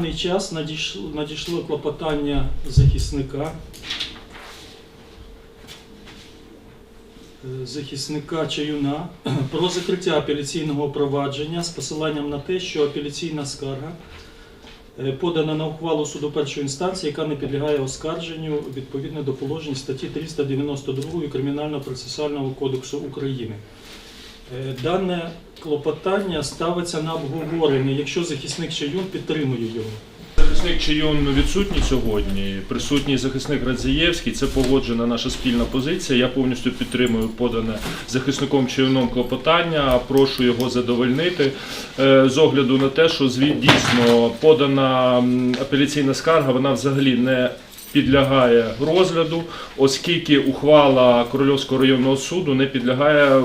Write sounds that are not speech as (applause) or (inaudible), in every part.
даний час надійшло, надійшло клопотання захисника. е, Захисника Чаюна (clears throat) про закриття апеляційного провадження з посиланням на те, що апеляційна скарга е, подана на ухвалу суду першої інстанції, яка не підлягає оскарженню відповідно до положень статті 392 Кримінального процесуального кодексу України. Е, Дане клопотання ставиться на обговорення, якщо захисник Чаюн підтримує його. Захисник Чийон відсутній сьогодні. Присутній захисник Радзієвський. Це погоджена наша спільна позиція. Я повністю підтримую подане захисником Чийоном клопотання. Прошу його задовольнити Е, з огляду на те, що дійсно подана апеляційна скарга. Вона взагалі не підлягає розгляду, оскільки ухвала Корольовського районного суду не підлягає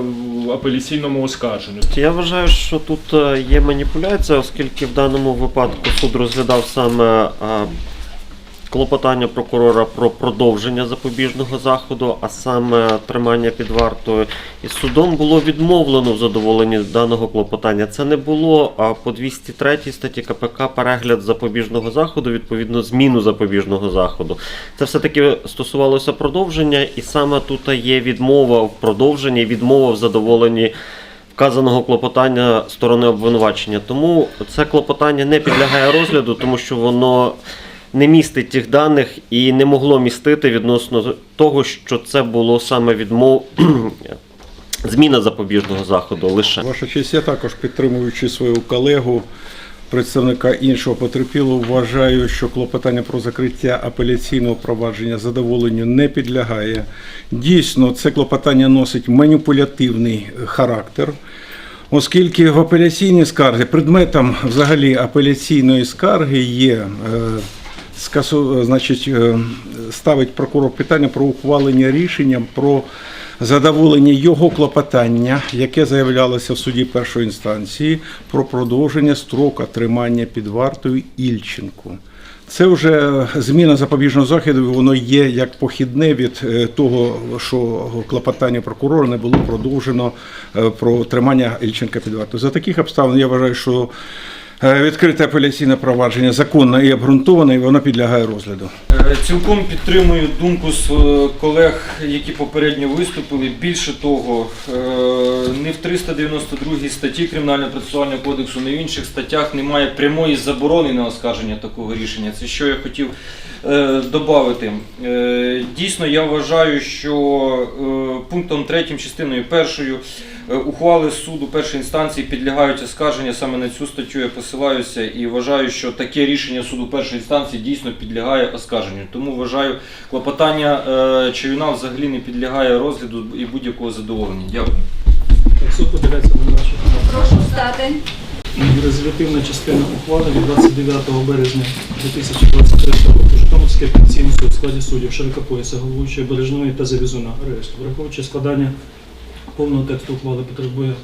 апеляційному оскарженню. Я вважаю, що тут е, є маніпуляція, оскільки в даному випадку суд розглядав саме е, клопотання прокурора про продовження запобіжного заходу, а саме тримання під вартою. І судом було відмовлено в задоволенні даного клопотання. Це не було а по 203 статті КПК перегляд запобіжного заходу, відповідно, зміну запобіжного заходу. Це все-таки стосувалося продовження, і саме тут є відмова в продовженні, відмова в задоволенні вказаного клопотання сторони обвинувачення. Тому це клопотання не підлягає розгляду, тому що воно не містить тих даних і не могло містити відносно того, що це було саме відмов. (clears throat) Зміна запобіжного заходу лише. Ваша честь, я також підтримуючи свою колегу, представника іншого потерпілого, вважаю, що клопотання про закриття апеляційного провадження задоволенню не підлягає. Дійсно, це клопотання носить маніпулятивний характер. Оскільки в апеляційній скарзі предметом взагалі апеляційної скарги є е, скасу, значить, е, ставить прокурор питання про ухвалення рішення про задоволення його клопотання, яке заявлялося в суді першої інстанції, про продовження строка тримання під вартою Ільченку. Це вже зміна запобіжного заходу, воно є як похідне від е, того, що клопотання прокурора не було продовжено е, про тримання Ільченка під вартою. За таких обставин я вважаю, що е, відкрите апеляційне провадження законне і обґрунтоване, і воно підлягає розгляду. Е, Цілком підтримую думку з е, колег, які попередньо виступили. Більше того, е, ні в 392 статті Кримінального процесуального кодексу, ні в інших статтях немає прямої заборони на оскарження такого рішення. Це що я хотів е, додати. Е, Дійсно, я вважаю, що е, пунктом 3 частиною першою е, ухвали суду першої інстанції підлягають оскарження саме на цю статтю. Я посилаюся і вважаю, що таке рішення суду першої інстанції дійсно підлягає оскарженню. Тому вважаю, клопотання е, Чаюна взагалі не підлягає розгляду і будь-якого задоволення. Дякую. Так, суд подивляється на наші Прошу встати. резолютивна частина ухвали від 29 березня 2023 року. Житомирський апеляційний суд в складі суддів Широкопояса, головуючої Бережної та Завізуна арешту. Враховуючи складання повного тексту ухвали потребує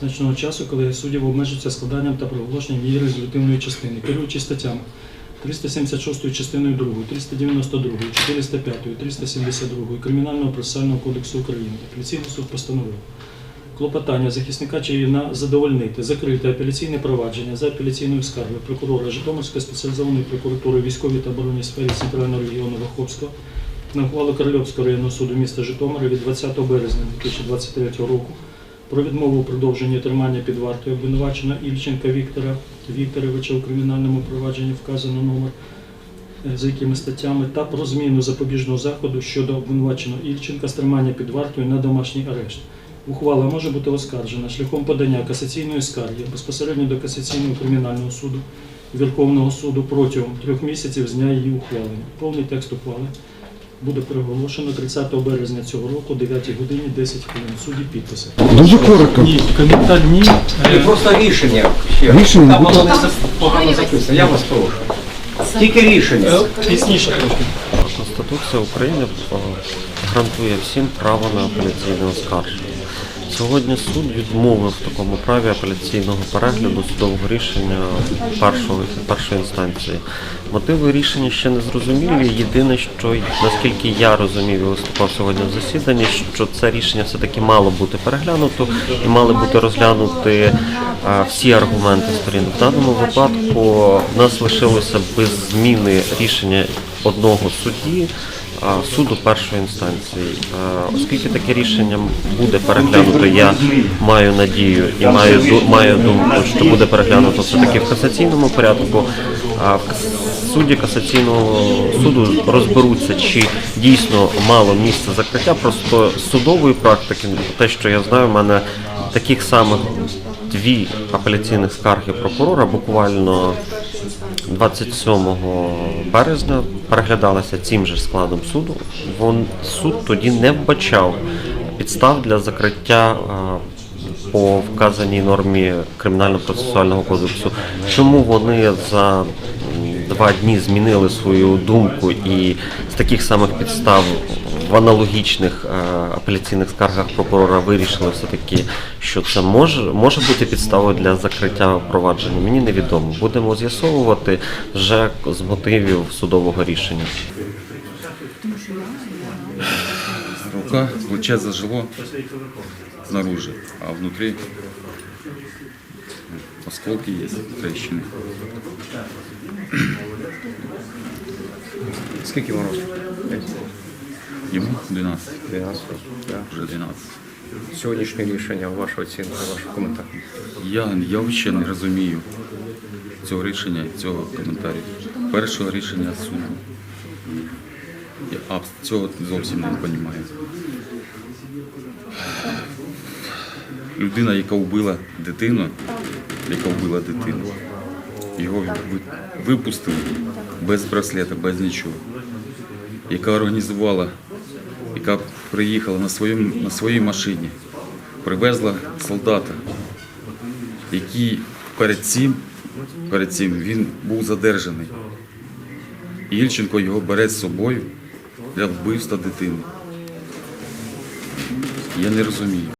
значного часу, коли суддів обмежується складанням та проголошенням її резолютивної частини, керуючи статтями 376 частиною 2, 392, 405, 372 Кримінального процесуального кодексу України. Апеляційний суд постановив клопотання захисника Чаївна задовольнити закрите апеляційне провадження за апеляційною скаргою прокурора Житомирської спеціалізованої прокуратури військовій та оборонній сфері Центрального регіону Ваховського на ухвалу Корольовського районного суду міста Житомира від 20 березня 2023 року про відмову у продовженні тримання під вартою обвинуваченого Ільченка Віктора Вікторовича у кримінальному провадженні вказано номер е, за якими статтями та про зміну запобіжного заходу щодо обвинуваченого Ільченка з тримання під вартою на домашній арешт. Ухвала може бути оскаржена шляхом подання касаційної скарги безпосередньо до касаційного кримінального суду Верховного суду протягом трьох місяців з дня її ухвалення. Повний текст ухвали буде проголошено 30 березня цього року, 9 годині 10 хвилин. Судді підписи. Дуже коротко. Ні, коментар ні. Е, просто рішення. ще. Рішення, Там будь воно не погано записано, я вас прошу. Тільки рішення. е, Пізніше трошки. Конституція України е, гарантує всім право на апеляційне оскарження. Сьогодні суд відмовив в такому праві апеляційного перегляду судового рішення першої, першої інстанції. Мотиви рішення ще не зрозумілі. Єдине, що наскільки я розумів і виступав сьогодні в засіданні, що це рішення все-таки мало бути переглянуто і мали бути розглянути а, всі аргументи сторін. В даному випадку в нас лишилося без зміни рішення одного судді суду першої інстанції. Оскільки таке рішення буде переглянуто, я маю надію і маю маю думку, що буде переглянуто все таки в касаційному порядку. Судді касаційного суду розберуться, чи дійсно мало місця закриття. Просто судової практики, те, що я знаю, в мене таких самих дві апеляційних скарги прокурора буквально 27 березня переглядалася цим же складом суду. Вон суд тоді не вбачав підстав для закриття по вказаній нормі кримінально-процесуального кодексу. Чому вони за два дні змінили свою думку і з таких самих підстав в аналогічних е, апеляційних скаргах прокурора вирішили все-таки, що це може, може бути підставою для закриття провадження. Мені невідомо. Будемо з'ясовувати вже з мотивів судового рішення. Рука, плече зажило снаружи, а внутри осколки есть, трещины. Скільки вам років? Ему 12, 12 років. уже 12. Сьогоднішнє рішення, ваша оцінка, ваш коментар. Я, я взагалі не розумію цього рішення, цього коментарю. Першого рішення суду. Я цього зовсім не розумію. Людина, яка вбила дитину, яка вбила дитину, його випустили без браслета, без нічого. Яка організувала, яка приїхала на, своєму, на своїй машині, привезла солдата, який перед цим, перед цим він був задержаний. Ільченко його бере з собою для вбивства дитини. Я не розумію.